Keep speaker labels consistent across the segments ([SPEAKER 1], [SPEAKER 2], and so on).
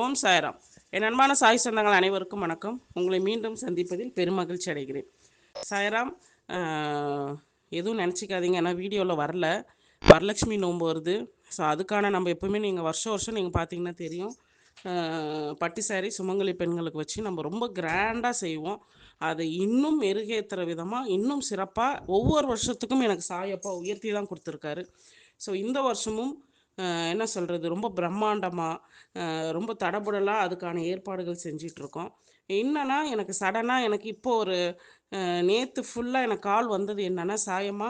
[SPEAKER 1] ஓம் சாய்ராம். என் அன்பான சாய் சொந்தங்கள் அனைவருக்கும் வணக்கம். உங்களை மீண்டும் சந்திப்பதில் பெருமகிழ்ச்சி அடைகிறேன். சாய்ராம் எதுவும் நினச்சிக்காதீங்க. ஏன்னா வீடியோவில் வரல. வரலட்சுமி நோன்பு வருது. ஸோ அதுக்கான நம்ம எப்பவுமே நீங்கள் வருஷம் வருஷம் நீங்கள் பார்த்தீங்கன்னா தெரியும். பட்டி சாரி சுமங்கலி பெண்களுக்கு வச்சு நம்ம ரொம்ப கிராண்டாக செய்வோம். அதை இன்னும் மெருகேற்றுற விதமாக இன்னும் சிறப்பாக ஒவ்வொரு வருஷத்துக்கும் எனக்கு சாயப்பா உயர்த்தி தான் கொடுத்துருக்காரு. ஸோ இந்த வருஷமும் என்ன சொல்கிறது ரொம்ப பிரம்மாண்டமாக ரொம்ப தடபுடலாக அதுக்கான ஏற்பாடுகள் செஞ்சிட்ருக்கோம். என்னன்னா எனக்கு சடனாக எனக்கு இப்போ ஒரு நேற்று ஃபுல்லாக எனக்கு கால் வந்தது என்னென்னா சாயமா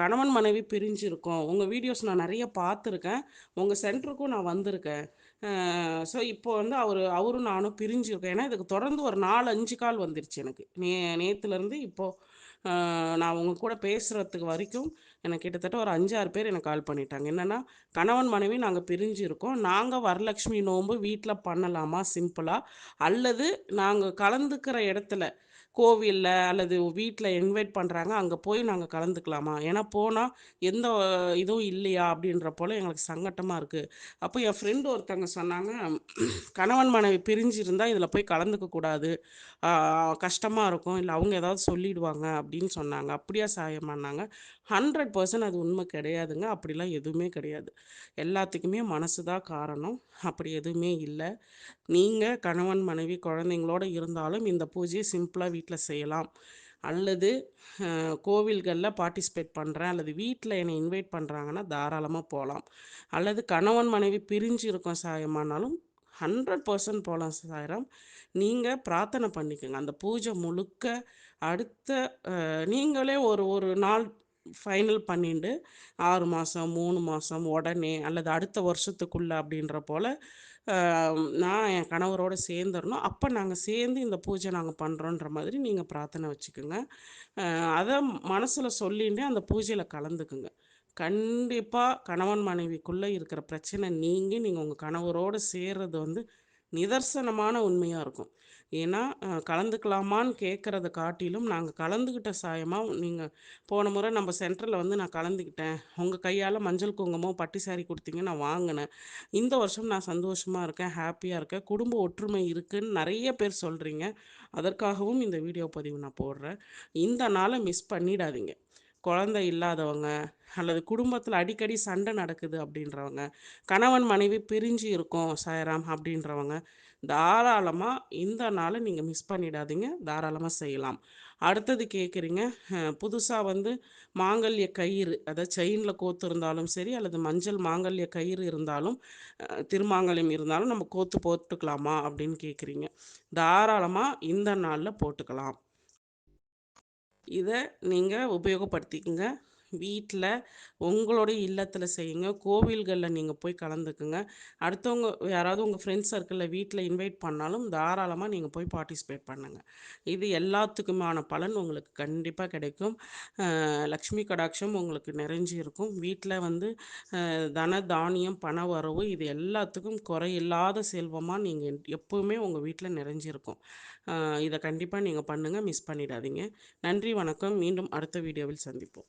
[SPEAKER 1] கணவன் மனைவி பிரிஞ்சிருக்கோம். உங்கள் வீடியோஸ் நான் நிறைய பார்த்துருக்கேன் உங்கள் சென்டருக்கும் நான் வந்திருக்கேன். ஸோ இப்போ வந்து அவர் அவரும் நானும் பிரிஞ்சிருக்கேன் ஏன்னா இதுக்கு தொடர்ந்து ஒரு நாலு அஞ்சு கால் வந்துருச்சு எனக்கு. நே நேற்றுலேருந்து இப்போது நான் உங்கள் கூட பேசுகிறதுக்கு வரைக்கும் எனக்கு கிட்டத்தட்ட ஒரு அஞ்சாறு பேர் எனக்கு கால் பண்ணிட்டாங்க. என்னென்னா கணவன் மனைவி நாங்கள் பிரிஞ்சிருக்கோம். நாங்கள் வரலட்சுமி நோன்பு வீட்டில் பண்ணலாமா? சிம்பிளாக அல்லது நாங்கள் கலந்துக்கிற இடத்துல கோவிலில் அல்லது வீட்டில் இன்வைட் பண்ணுறாங்க அங்கே போய் நாங்கள் கலந்துக்கலாமா? ஏன்னா போனால் எந்த இதுவும் இல்லையா? அப்படின்ற போல் எங்களுக்கு சங்கட்டமாக இருக்குது அப்போ என் ஃப்ரெண்டு ஒருத்தவங்க சொன்னாங்க கணவன் மனைவி பிரிஞ்சிருந்தால் இதில் போய் கலந்துக்கக்கூடாது கஷ்டமாக இருக்கும். இல்லை அவங்க ஏதாவது சொல்லிடுவாங்க அப்படின்னு சொன்னாங்க. அப்படியே சாயமானாங்க ஹண்ட்ரட் பர்சன்ட் அது உண்மை கிடையாதுங்க. அப்படிலாம் எதுவுமே கிடையாது. எல்லாத்துக்குமே மனசு தான் காரணம். அப்படி எதுவுமே இல்லை. நீங்கள் கணவன் மனைவி குழந்தைங்களோட இருந்தாலும் இந்த பூஜையை சிம்பிளாக வீட்டில் செய்யலாம். அல்லது கோவில்களில் பார்ட்டிசிபேட் பண்ணுறேன் அல்லது வீட்டில் என்னை இன்வைட் பண்ணுறாங்கன்னா தாராளமாக போகலாம் அல்லது கணவன் மனைவி பிரிஞ்சு இருக்கோம் சாயமானாலும் ஹண்ட்ரட் பர்சன்ட் போகலாம் சாயிரம். நீங்கள் பிரார்த்தனை பண்ணிக்கோங்க. அந்த பூஜை முழுக்க அடுத்த நீங்களே ஒரு ஒரு நாள் ஃபைனல் பண்ணிட்டு ஆறு மாதம் மூணு மாதம் உடனே அல்லது அடுத்த வருஷத்துக்குள்ளே அப்படின்ற போல் நான் என் கணவரோடு சேர்ந்துடணும் அப்போ நாங்கள் சேர்ந்து இந்த பூஜை நாங்கள் பண்ணுறோன்ற மாதிரி நீங்கள் பிரார்த்தனை வச்சுக்கோங்க. அதை மனசில் சொல்லிட்டு அந்த பூஜையில் கலந்துக்குங்க. கண்டிப்பாக கணவன் மனைவிக்குள்ளே இருக்கிற பிரச்சனை நீங்கி நீங்கள் உங்கள் கணவரோடு சேர்றது வந்து நிதர்சனமான உண்மையாக இருக்கும். ஏன்னா கலந்துக்கலாமான்னு கேட்குறத காட்டிலும் நாங்கள் கலந்துக்கிட்ட சாயமாக நீங்கள் போன முறை நம்ம சென்டரில் வந்து நான் கலந்துக்கிட்டேன் உங்கள் கையால் மஞ்சள் குங்குமம் பட்டு சாரி கொடுத்தீங்க நான் வாங்கினேன். இந்த வருஷம் நான் சந்தோஷமாக இருக்கேன் ஹாப்பியாக இருக்கேன். குடும்ப ஒற்றுமை இருக்குன்னு நிறைய பேர் சொல்கிறீங்க அதற்காகவும் இந்த வீடியோ பதிவு நான் போடுறேன். இந்த நாளை மிஸ் பண்ணிடாதீங்க. குழந்தை இல்லாதவங்க அல்லது குடும்பத்தில் அடிக்கடி சண்டை நடக்குது அப்படின்றவங்க கணவன் மனைவி பிரிஞ்சு இருக்கோம் சாயராம் அப்படின்றவங்க தாராளமாக இந்த நாளை நீங்கள் மிஸ் பண்ணிடாதீங்க. தாராளமாக செய்யலாம். அடுத்தது கேட்குறீங்க புதுசாக வந்து மாங்கல்ய கயிறு அதாவது செயினில் கோத்து இருந்தாலும் சரி அல்லது மஞ்சள் மாங்கல்ய கயிறு இருந்தாலும் திருமாங்கல்யம் இருந்தாலும் நம்ம கோத்து போட்டுக்கலாமா அப்படின்னு கேட்குறீங்க தாராளமாக இந்த நாளில் போட்டுக்கலாம். இதை நீங்கள் உபயோகப்படுத்திக்கங்க. வீட்டில் உங்களுடைய இல்லத்தில் செய்யுங்க. கோவில்களில் நீங்கள் போய் கலந்துக்குங்க. அடுத்தவங்க யாராவது உங்கள் ஃப்ரெண்ட்ஸ் சர்க்கிளில் வீட்டில் இன்வைட் பண்ணாலும் தாராளமாக நீங்கள் போய் பார்ட்டிசிபேட் பண்ணுங்கள் இது எல்லாத்துக்குமான பலன் உங்களுக்கு கண்டிப்பாக கிடைக்கும். லக்ஷ்மி கடாட்சம் உங்களுக்கு நிறைஞ்சு இருக்கும். வீட்டில் வந்து தன தானியம் பண வரவு இது எல்லாத்துக்கும் குறையில்லாத செல்வமாக நீங்கள் எப்போவுமே உங்கள் வீட்டில் நிறைஞ்சிருக்கும் இதை கண்டிப்பாக நீங்கள் பண்ணுங்கள் மிஸ் பண்ணிடாதீங்க. நன்றி வணக்கம். மீண்டும் அடுத்த வீடியோவில் சந்திப்போம்.